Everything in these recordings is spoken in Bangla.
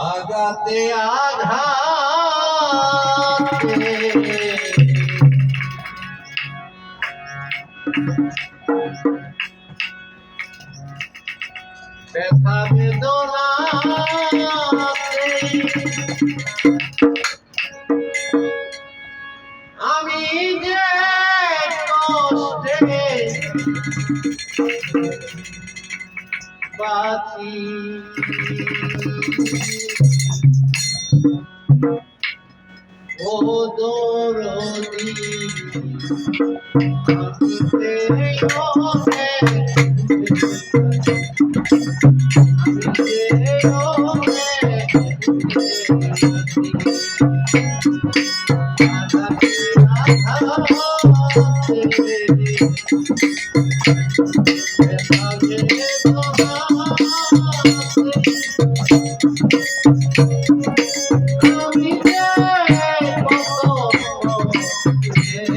আঘাতে আঘাতে ব্যথা বেদনাতে আমি যে কষ্টে Pati. O Dorothy, Thank you.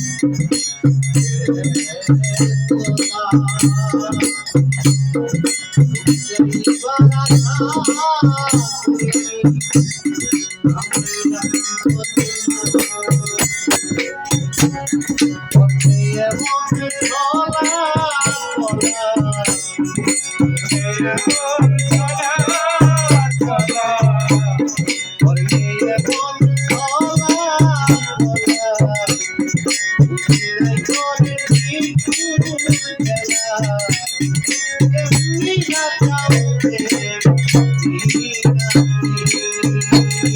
Thank you.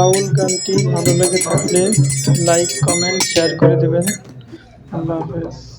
বাউল গানটি ভালো লেগে থাকলে লাইক কমেন্ট শেয়ার করে দেবেন। আল্লাহ হাফেজ।